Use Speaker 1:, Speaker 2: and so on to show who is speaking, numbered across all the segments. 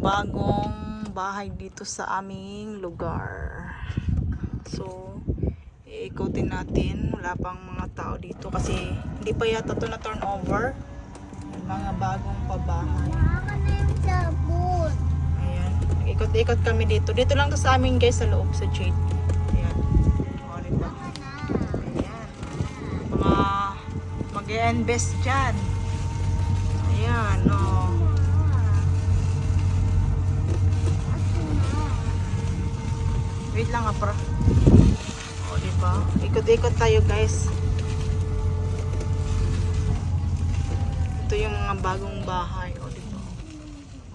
Speaker 1: bagong bahay dito sa aming lugar. So, iikutin natin. Wala pang mga tao dito kasi hindi pa yata ito na turnover. Yung mga bagong pabahay. Ayan. Ikot-ikot kami dito. Dito lang to sa amin guys sa loob sa Jade. Ayan. O? Ayan. Mga mag-invest dyan. Ayan, o. Wait lang ah, pro. O, diba? Ikot-ikot tayo guys. Ito yung mga bagong bahay. O, diba?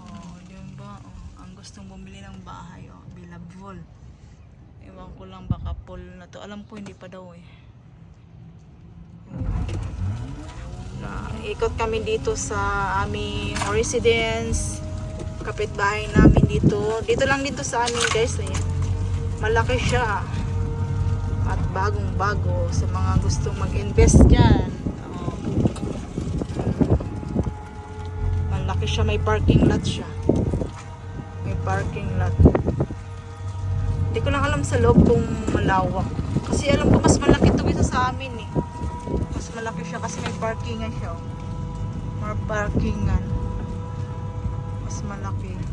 Speaker 1: O, diba? O, ang gustong bumili ng bahay. O, Bilabol. Ewan ko lang baka full na to. Alam ko hindi pa daw eh. Na, ikot kami dito sa aming residence. Kapitbahay namin dito. Dito lang dito sa amin guys. Ayan. Malaki siya. At bagong bago sa mga gustong mag-invest dyan. Oh. Malaki siya. May parking lot siya. May parking lot. Hindi ko lang alam sa loob kung malawak. Kasi alam ko mas malaki ito kaysa sa amin eh. Mas malaki siya kasi may parkingan siya. oh. More parkingan. Mas malaki.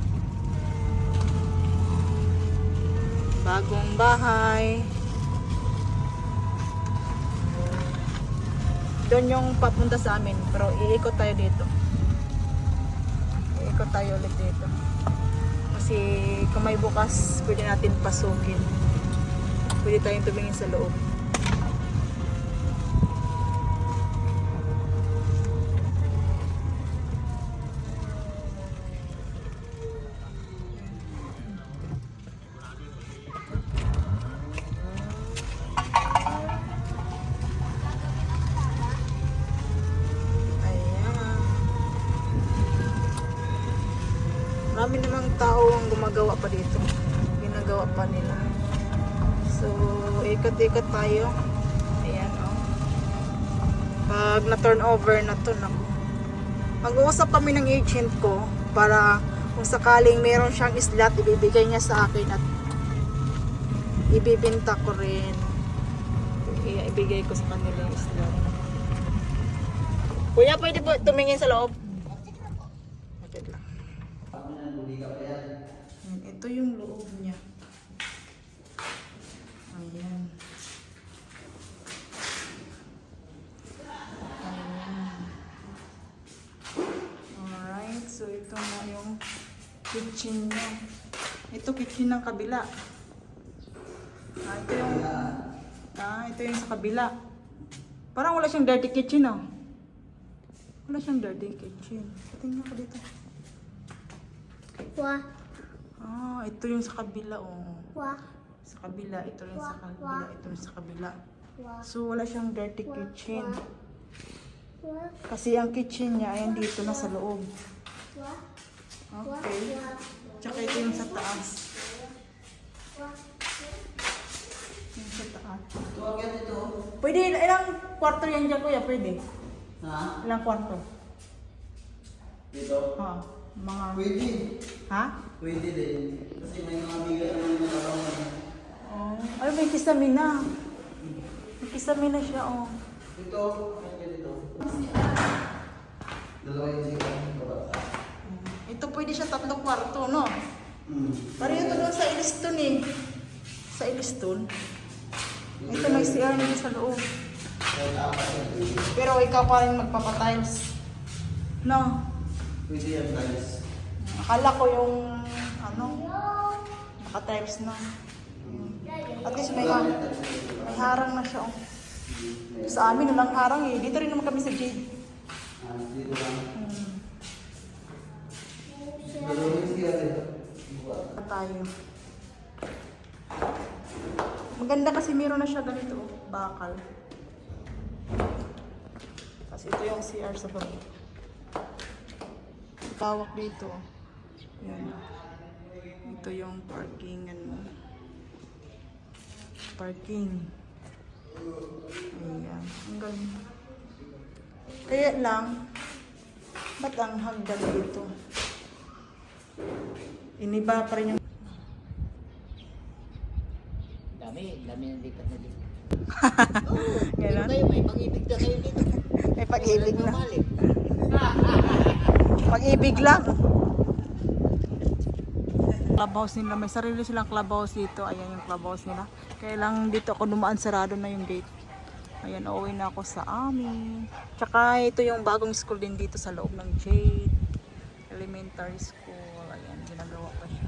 Speaker 1: Bagong bahay. Doon yung papunta sa amin. Pero iikot tayo dito. Iikot tayo ulit dito. Kasi kung may bukas, pwede natin pasukin. Pwede tayong tumingin sa loob. Gumagawa pa dito. Ginagawa pa nila. So, ikot-ikot tayo. Ayan, oh. Pag na-turn over na to, naku. Mag-uusap kami ng agent ko para kung sakaling meron siyang slot, ibibigay niya sa akin at ibibinta ko rin. Ibigay ko sa kanila yung slot. Kuya, pwede po tumingin sa loob? Wait lang. Ayan, Ito yung loob niya. Ayan. Ayan. Alright, so ito na yung kitchen niya. Ito kitchen ng kabila. Ah, ito yung Ah, ito yung sa kabila. Parang wala siyang dirty kitchen, oh. Wala siyang dirty kitchen. Tingnan ko dito.
Speaker 2: Wah,
Speaker 1: Ah, ito yung sa kabila, oh.
Speaker 2: wah,
Speaker 1: Sa kabila, ito rin sa kabila, ito rin sa kabila.
Speaker 2: wah,
Speaker 1: So, wala siyang dirty kitchen.
Speaker 2: wah,
Speaker 1: Kasi ang kitchen niya, ayan dito na sa loob. Okay. Tsaka ito yung sa taas. Yung sa taas. Pwede, ilang kwarto yan dyan, kuya? Pwede.
Speaker 3: Ha?
Speaker 1: Ilang kwarto?
Speaker 3: Dito?
Speaker 1: Ha? Mga...
Speaker 3: Pwede.
Speaker 1: Ha?
Speaker 3: Pwede din. Kasi may mga bigat naman yung nakaroon.
Speaker 1: Oh. Ay, may kisamina. May kisamina siya, oh.
Speaker 3: Dito, kanya dito. Dalawa yung ng kabata.
Speaker 1: Ito pwede siya tatlong kwarto, no?
Speaker 3: Hmm.
Speaker 1: Pareho ito doon sa Iliston eh. Sa Iliston. Ito may CR nito sa loob. Pero ikaw pa rin magpapatiles. No?
Speaker 3: Pwede yan guys.
Speaker 1: Akala ko yung ano, naka-tiles na. At least may, may harang na siya. Oh. Sa amin walang harang eh. Dito rin naman kami sa Jade. Hmm. Tayo. Maganda kasi meron na siya ganito, oh, bakal. Kasi ito yung CR sa baba. Tawak dito. oh. Yan. Ito yung parking ano. Parking. Ayan. Ang galing. Kaya lang, ba't ang hagdan dito? Iniba pa rin yung...
Speaker 4: Dami, dami ng lipat na dito.
Speaker 1: Ganon.
Speaker 4: kayo, may pang-ibig na kayo dito.
Speaker 1: May pag-ibig na. Pag-ibig lang clubhouse nila. May sarili silang clubhouse dito. Ayan yung clubhouse nila. Kaya lang dito ako dumaan sarado na yung gate. Ayan, uuwi na ako sa amin. Tsaka ito yung bagong school din dito sa loob ng Jade Elementary School. Ayan, ginagawa pa siya.